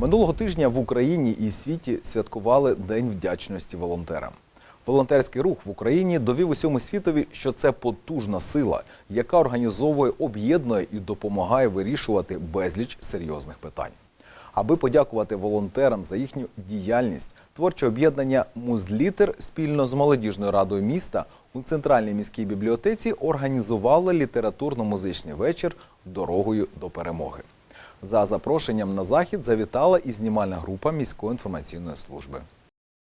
Минулого тижня в Україні і світі святкували День вдячності волонтерам. Волонтерський рух в Україні довів усьому світові, що це потужна сила, яка організовує, об'єднує і допомагає вирішувати безліч серйозних питань. Аби подякувати волонтерам за їхню діяльність, творче об'єднання Музлітер спільно з молодіжною радою міста у центральній міській бібліотеці організували літературно-музичний вечір дорогою до перемоги. За запрошенням на захід завітала і знімальна група міської інформаційної служби.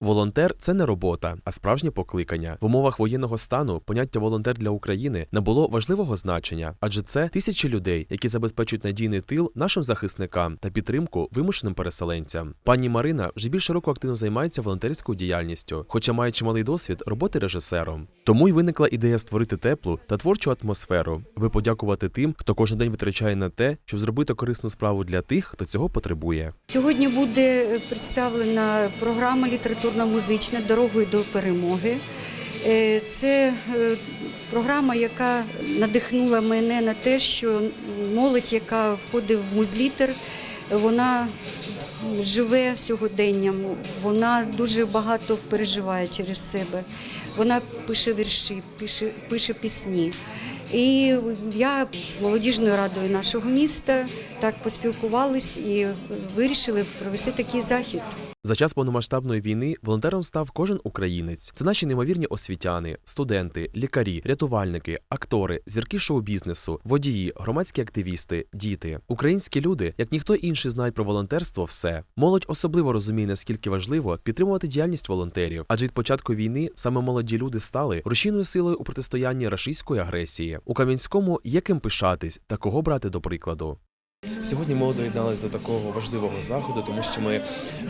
Волонтер це не робота, а справжнє покликання. В умовах воєнного стану поняття волонтер для України набуло важливого значення, адже це тисячі людей, які забезпечують надійний тил нашим захисникам та підтримку вимушеним переселенцям. Пані Марина вже більше року активно займається волонтерською діяльністю, хоча має чималий досвід роботи режисером. Тому й виникла ідея створити теплу та творчу атмосферу, аби подякувати тим, хто кожен день витрачає на те, щоб зробити корисну справу для тих, хто цього потребує. Сьогодні буде представлена програма літературно-музична Дорогою до перемоги. Е, Це е, програма, яка надихнула мене на те, що молодь, яка входить в музлітер, вона живе сьогоденням, вона дуже багато переживає через себе. Вона пише вірші, пише, пише пісні. І я з молодіжною радою нашого міста так поспілкувались і вирішили провести такий захід. За час повномасштабної війни волонтером став кожен українець. Це наші неймовірні освітяни, студенти, лікарі, рятувальники, актори, зірки шоу-бізнесу, водії, громадські активісти, діти. Українські люди, як ніхто інший, знають про волонтерство все. Молодь особливо розуміє, наскільки важливо підтримувати діяльність волонтерів, адже від початку війни саме молоді люди стали рушійною силою у протистоянні рашистської агресії. У Кам'янському є ким пишатись та кого брати до прикладу. Сьогодні ми доєдналися до такого важливого заходу, тому що ми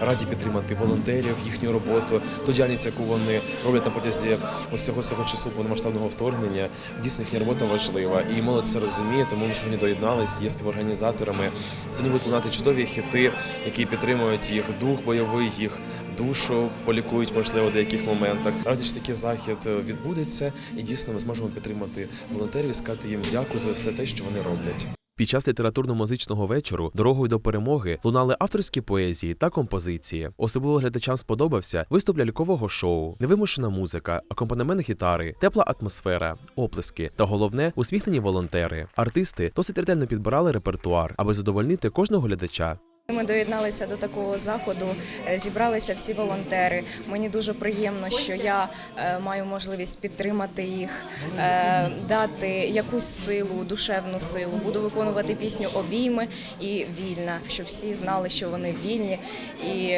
раді підтримати волонтерів, їхню роботу, ту діяльність, яку вони роблять на протязі ось цього часу повномасштабного вторгнення. Дійсно, їхня робота важлива, і молодь це розуміє. Тому ми сьогодні доєдналися, є співорганізаторами. Сьогодні будуть лунати чудові хіти, які підтримують їх дух бойовий, їх душу полікують, можливо, в деяких моментах. Раді що такий захід відбудеться, і дійсно ми зможемо підтримати волонтерів і сказати їм дякую за все те, що вони роблять. Під час літературно-музичного вечору дорогою до перемоги лунали авторські поезії та композиції. Особливо глядачам сподобався виступ лялькового шоу, невимушена музика, акомпанемент гітари, тепла атмосфера, оплески та головне усміхнені волонтери. Артисти досить ретельно підбирали репертуар, аби задовольнити кожного глядача. Ми доєдналися до такого заходу, е, зібралися всі волонтери. Мені дуже приємно, що я е, маю можливість підтримати їх, е, дати якусь силу, душевну силу. Буду виконувати пісню Обійми і вільна, щоб всі знали, що вони вільні, і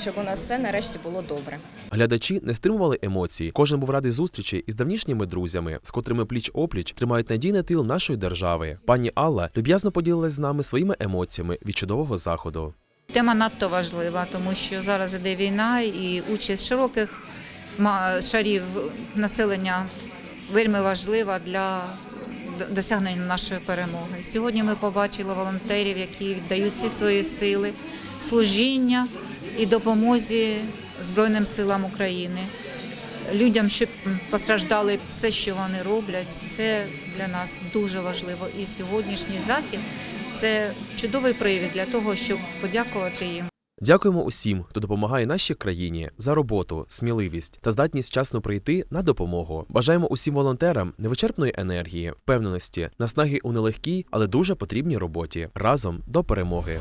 щоб у нас все нарешті було добре. Глядачі не стримували емоцій. Кожен був радий зустрічі із давнішніми друзями, з котрими пліч опліч тримають надійний тил нашої держави. Пані Алла люб'язно поділилась з нами своїми емоціями від чудового заходу. Тема надто важлива, тому що зараз іде війна і участь широких шарів населення вельми важлива для досягнення нашої перемоги. Сьогодні ми побачили волонтерів, які віддають всі свої сили, служіння і допомозі Збройним силам України. Людям, що постраждали все, що вони роблять, це для нас дуже важливо. І сьогоднішній захід це чудовий привід для того, щоб подякувати їм. Дякуємо усім, хто допомагає нашій країні за роботу, сміливість та здатність вчасно прийти на допомогу. Бажаємо усім волонтерам невичерпної енергії, впевненості, наснаги у нелегкій, але дуже потрібній роботі разом до перемоги.